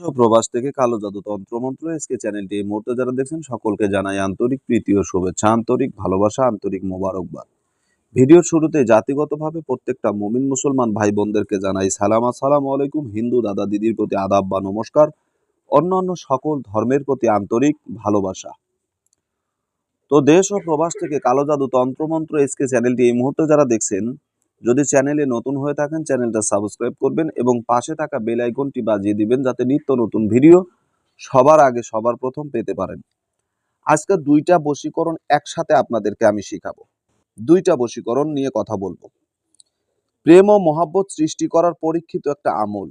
প্রবাস থেকে কালো জাদু তন্ত্রমন্ত্র এসকে চ্যানেলটি এই মুহূর্তে যারা দেখছেন, সকলকে জানাই আন্তরিক প্রীতি ও শুভেচ্ছা, আন্তরিক ভালোবাসা, আন্তরিক মোবারকবাদ। ভিডিওর শুরুতে জাতিগতভাবে প্রত্যেকটা মুমিন মুসলমান ভাই বোনদেরকে জানাই সালাম। আসসালামু আলাইকুম, হিন্দু দাদা দিদির প্রতি আদাব বা নমস্কার। অন্যান্য সকল ধর্মের প্রতি আন্তরিক ভালোবাসা। তো দেশ ও প্রবাস থেকে কালো জাদু তন্ত্রমন্ত্র এসকে চ্যানেলটি এই মুহূর্তে যারা দেখছেন যদি চ্যানেলে নতুন হয়ে থাকেন, চ্যানেলটা সাবস্ক্রাইব করবেন এবং পাশে থাকা বেল আইকনটি বাজিয়ে দিবেন যাতে নিত্য নতুন ভিডিও সবার আগে সবার প্রথম পেতে পারেন। আজকে দুইটা বশীকরণ একসাথে আপনাদেরকে আমি শিখাবো। দুইটা বশীকরণ নিয়ে কথা বলব। প্রেম ও মহাব্বত সৃষ্টি করার পরীক্ষিত একটা আমল।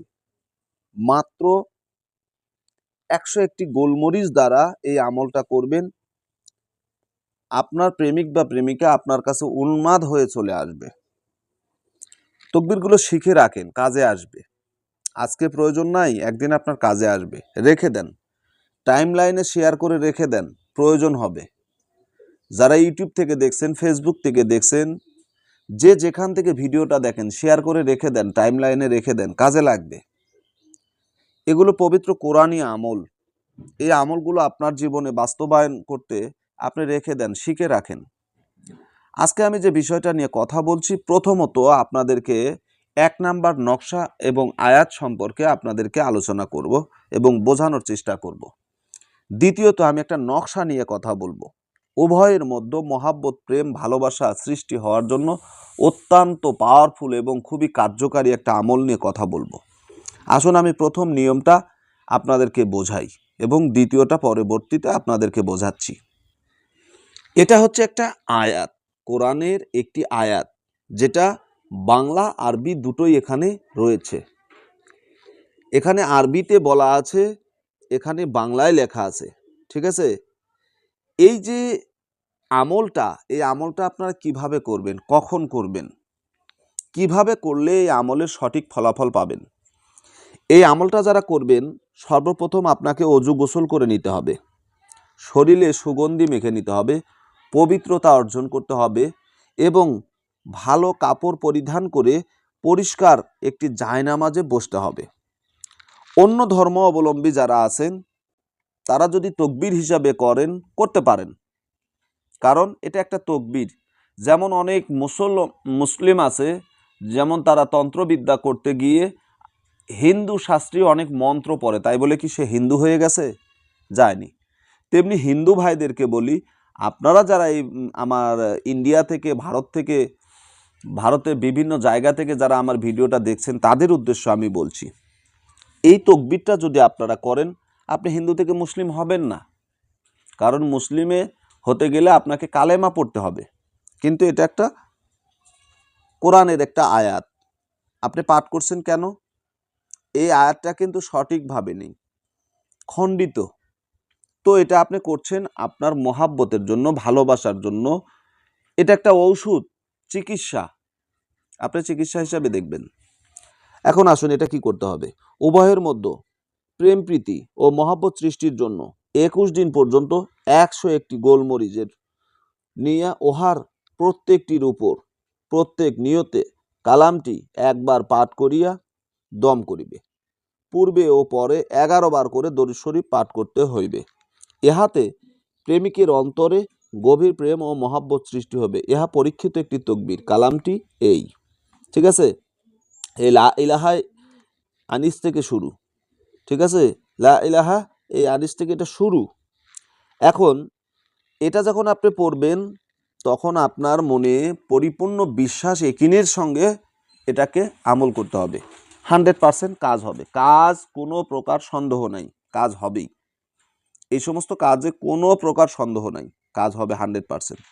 মাত্র একশো একটি গোলমরিচ দ্বারা এই আমলটা করবেন। আপনার প্রেমিক বা প্রেমিকা আপনার কাছে উন্মাদ হয়ে চলে আসবে। তকবিরগুলো শিখে রাখেন, কাজে আসবে। আজকে প্রয়োজন নাই, একদিন আপনার কাজে আসবে। রেখে দেন। টাইম লাইনে শেয়ার করে রেখে দেন, প্রয়োজন হবে। যারা ইউটিউব থেকে দেখছেন, ফেসবুক থেকে দেখছেন, যে যেখান থেকে ভিডিওটা দেখেন, শেয়ার করে রেখে দেন টাইম লাইনে রেখে দেন, কাজে লাগবে। এগুলো পবিত্র কোরআনী আমল। এই আমলগুলো আপনার জীবনে বাস্তবায়ন করতে আপনি রেখে দেন, শিখে রাখেন। আজকে আমি যে বিষয়টা নিয়ে কথা বলছি, প্রথমত আপনাদেরকে এক নাম্বার নকশা এবং আয়াত সম্পর্কে আপনাদেরকে আলোচনা করব এবং বোঝানোর চেষ্টা করব। দ্বিতীয়ত, আমি একটা নকশা নিয়ে কথা বলব। উভয়ের মধ্যে মহাব্বত, প্রেম, ভালোবাসা সৃষ্টি হওয়ার জন্য অত্যন্ত পাওয়ারফুল এবং খুবই কার্যকারী একটা আমল নিয়ে কথা বলব। আসুন আমি প্রথম নিয়মটা আপনাদেরকে বোঝাই এবং দ্বিতীয়টা পরবর্তীতে আপনাদেরকে বোঝাচ্ছি। এটা হচ্ছে একটা আয়াত। কোরআনের একটি আয়াত, যেটা বাংলা আরবি দুটোই এখানে রয়েছে। এখানে আরবিতে বলা আছে, এখানে বাংলায় লেখা আছে, ঠিক আছে? এই যে আমলটা, এই আমলটা আপনারা কীভাবে করবেন, কখন করবেন, কীভাবে করলে এই আমলের সঠিক ফলাফল পাবেন, এই আমলটা যারা করবেন, সর্বপ্রথম আপনাকে অজু গোসল করে নিতে হবে। শরীরে সুগন্ধি মেখে নিতে হবে পবিত্রতা অর্জন করতে হবে এবং ভালো কাপড় পরিধান করে পরিষ্কার একটি জায়নামাজে বসতে হবে। অন্য ধর্ম অবলম্বী যারা আছেন, তারা যদি তকবির হিসাবে করেন, করতে পারেন। কারণ এটা একটা তকবির। যেমন অনেক মুসল, মুসলিম আছে, যেমন তারা তন্ত্রবিদ্যা করতে গিয়ে হিন্দু শাস্ত্রীয় অনেক মন্ত্র পড়ে। তাই বলে কি সে হিন্দু হয়ে গেছে? যায়নি। তেমনি হিন্দু ভাইদেরকে বলি আপনারা যারা এই আমার ইন্ডিয়া থেকে, ভারত থেকে, ভারতের বিভিন্ন জায়গা থেকে যারা আমার ভিডিওটা দেখছেন, তাদের উদ্দেশ্য আমি বলছি, এই তকবিরটা যদি আপনারা করেন, আপনি হিন্দু থেকে মুসলিম হবেন না। কারণ মুসলিমে হতে গেলে আপনাকে কালেমা পড়তে হবে। কিন্তু এটা একটা কোরআনের একটা আয়াত। আপনি পাঠ করছেন কেন? এই আয়াতটা কিন্তু সঠিকভাবে নেই। খণ্ডিত। তো এটা আপনি করছেন আপনার মহাব্বতের জন্য, ভালোবাসার জন্য। এটা একটা ঔষধ, চিকিৎসা। আপনি চিকিৎসা হিসাবে দেখবেন। এখন আসুন এটা কি করতে হবে। উভয়ের মধ্যে প্রেম প্রীতি ও মহাব্বত সৃষ্টির জন্য একুশ দিন পর্যন্ত একশো একটি গোলমরিচের নিয়ে ওহার প্রত্যেকটির উপর, প্রত্যেক নিয়তে কালামটি একবার পাঠ করিয়া দম করিবে। পূর্বে ও পরে এগারো বার করে দরুদ শরীফ পাঠ করতে হইবে। ইহাতে প্রেমিকের অন্তরে গভীর প্রেম ও মহাব্বত সৃষ্টি হবে। ইহা পরীক্ষিত একটি তকবির। কালামটি এই। ঠিক আছে? এই লা ইলাহায় আনিস থেকে শুরু। ঠিক আছে? লা ইলাহা এই আনিস থেকে এটা শুরু। এখন এটা যখন আপনি পড়বেন, তখন আপনার মনে পরিপূর্ণ বিশ্বাস একিনের সঙ্গে এটাকে আমল করতে হবে। হান্ড্রেড পার্সেন্ট কাজ হবে। কাজ কোনো প্রকার সন্দেহ নাই। কাজ হবেই। এই সমস্ত কাজে কোনো প্রকার সন্দেহ নাই। কাজ হবে হান্ড্রেড পার্সেন্ট।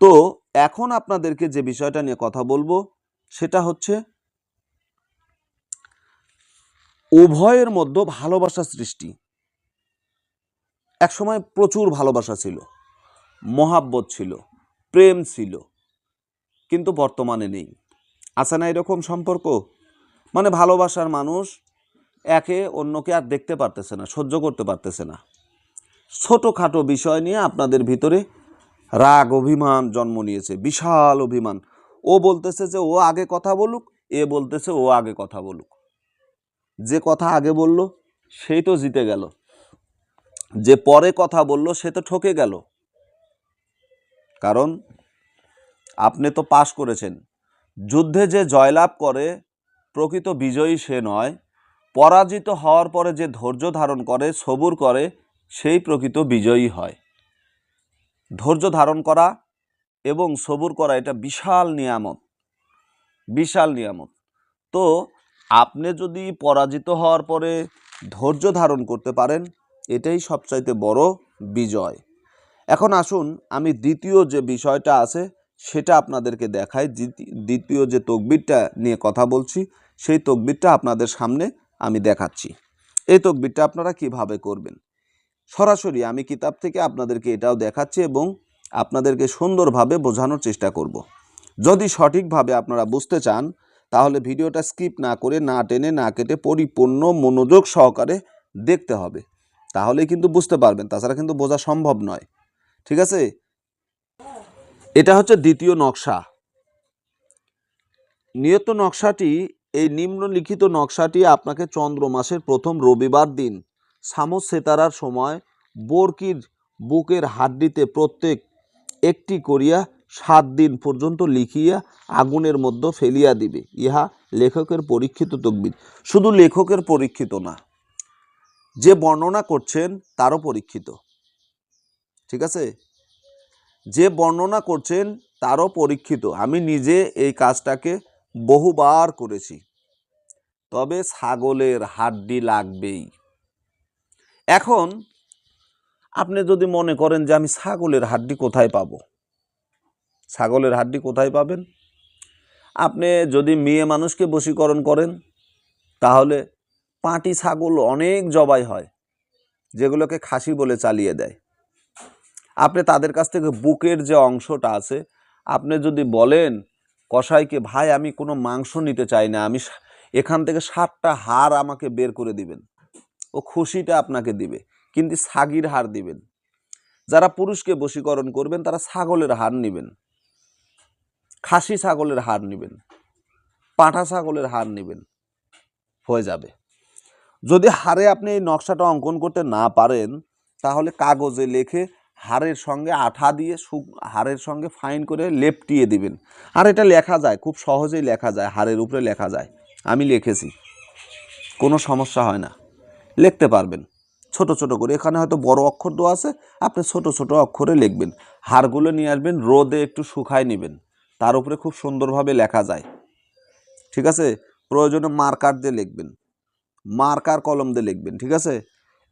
তো এখন আপনাদেরকে যে বিষয়টা নিয়ে কথা বলব, সেটা হচ্ছে উভয়ের মধ্যে ভালোবাসা সৃষ্টি। একসময় প্রচুর ভালোবাসা ছিল, মহাব্বত ছিল, প্রেম ছিল, কিন্তু বর্তমানে নেই। আছে না এরকম সম্পর্ক? মানে ভালোবাসার মানুষ একে অন্যকে আর দেখতে পারতেছে না, সহ্য করতে পারতেছে না। ছোটোখাটো বিষয় নিয়ে আপনাদের ভিতরে রাগ, অভিমান জন্ম নিয়েছে, বিশাল অভিমান। ও বলতেছে যে, ও আগে কথা বলুক, এ বলতেছে, ও আগে কথা বলুক। যে কথা আগে বলল, সেই তো জিতে গেল। যে পরে কথা বলল, সে তো ঠকে গেল। কারণ, আপনি তো পাশ করেছেন। যুদ্ধে যে জয়লাভ করে, প্রকৃত বিজয়ী সে নয়। পরাজিত হওয়ার পরে যে ধৈর্য ধারণ করে, সবুর করে, সেই প্রকৃত বিজয়ী হয়। ধৈর্য ধারণ করা এবং সবুর করা, এটা বিশাল নিয়ামত। বিশাল নিয়ামত। তো, আপনি যদি পরাজিত হওয়ার পরে ধৈর্য ধারণ করতে পারেন, এটাই সবচাইতে বড় বিজয়। এখন আসুন, আমি দ্বিতীয় যে বিষয়টা আছে, সেটা আপনাদেরকে দেখাই। দ্বিতি- দ্বিতীয় যে তকবিরটা নিয়ে কথা বলছি, সেই তকবিরটা আপনাদের সামনে আমি দেখাচ্ছি। এই তকবিরটা আপনারা কীভাবে করবেন? সরাসরি আমি কিতাব থেকে আপনাদেরকে এটাও দেখাচ্ছি এবং আপনাদেরকে সুন্দরভাবে বোঝানোর চেষ্টা করব। যদি সঠিকভাবে আপনারা বুঝতে চান, তাহলে ভিডিওটা স্কিপ না করে না টেনে না কেটে পরিপূর্ণ মনোযোগ সহকারে দেখতে হবে। তাহলে কিন্তু বুঝতে পারবেন, তাছাড়া কিন্তু বোঝা সম্ভব নয়। ঠিক আছে? এটা হচ্ছে দ্বিতীয় নকশা। নিয়ত নকশাটি এই নিম্নলিখিত নকশাটি আপনাকে চন্দ্র মাসের প্রথম রবিবার দিন সামস সেতারার সময় বরকির বুকের হাড্ডিতে প্রত্যেক একটি করিয়া সাত দিন পর্যন্ত লিখিয়া আগুনের মধ্যে ফেলিয়া দিবে। ইহা লেখকের পরীক্ষিত তকবির। শুধু লেখকের পরীক্ষিত না, যে বর্ণনা করছেন তারও পরীক্ষিত। ঠিক আছে? যে বর্ণনা করছেন তারও পরীক্ষিত। আমি নিজে এই কাজটাকে বহুবার করেছি। তবে ছাগলের হাড্ডি লাগবেই। এখন আপনি যদি মনে করেন যে আমি ছাগলের হাড্ডি কোথায় পাবো? ছাগলের হাড্ডি কোথায় পাবেন? আপনি যদি মেয়ে মানুষকে বশীকরণ করেন, তাহলে পাঁটি ছাগল অনেক জবাই হয়, যেগুলোকে খাসি বলে চালিয়ে দেয়। আপনি তাদের কাছ থেকে বুকের যে অংশটা আছে, আপনি যদি বলেন, কসাইকে, ভাই, আমি কোনো মাংস নিতে চাই না, আমি এখান থেকে সাতটা হার আমাকে বের করে দিবেন। ও খুশিটা আপনাকে দিবে, কিন্তু সাগির হার দিবেন। যারা পুরুষকে বশীকরণ করবেন, তারা ছাগলের হার নেবেন। খাসি ছাগলের হার নেবেন। পাঁঠা ছাগলের হার নেবেন। হয়ে যাবে। যদি হাড়ে আপনি এই নকশাটা অঙ্কন করতে না পারেন, তাহলে কাগজে লেখে হাড়ের সঙ্গে আঠা দিয়ে সু হাড়ের সঙ্গে ফাইন করে লেপটিয়ে দিবেন। আর এটা লেখা যায়, খুব সহজেই লেখা যায়, হাড়ের উপরে লেখা যায়। আমি লিখেছি। কোনো সমস্যা হয় না। লিখতে পারবেন। ছোট ছোট করে। এখানে হয়তো বড় অক্ষর দেওয়া আছে। আপনি ছোট ছোট অক্ষরে লিখবেন। হাড়গুলো নিয়ে আসবেন, রোদে একটু শুকায় নেবেন। তার উপরে খুব সুন্দরভাবে লেখা যায়। ঠিক আছে? প্রয়োজনে মার্কার দিয়ে লিখবেন। মার্কার কলম দিয়ে লিখবেন। ঠিক আছে?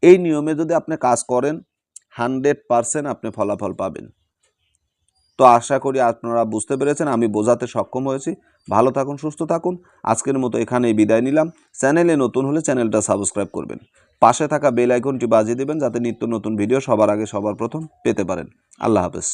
এই নিয়মে যদি আপনি কাজ করেন, হান্ড্রেড পারসেন্ট আপনি ফলাফল পাবেন। তো আশা করি আপনারা বুঝতে পেরেছেন, আমি বোঝাতে সক্ষম হয়েছি। ভালো থাকুন, সুস্থ থাকুন। আজকের মতো এখানেই বিদায় নিলাম। চ্যানেলে নতুন হলে চ্যানেলটা সাবস্ক্রাইব করবেন। পাশে থাকা বেল আইকনটি বাজিয়ে দেবেন, যাতে নিত্য নতুন ভিডিও সবার আগে সবার প্রথম পেতে পারেন। আল্লাহ হাফেজ।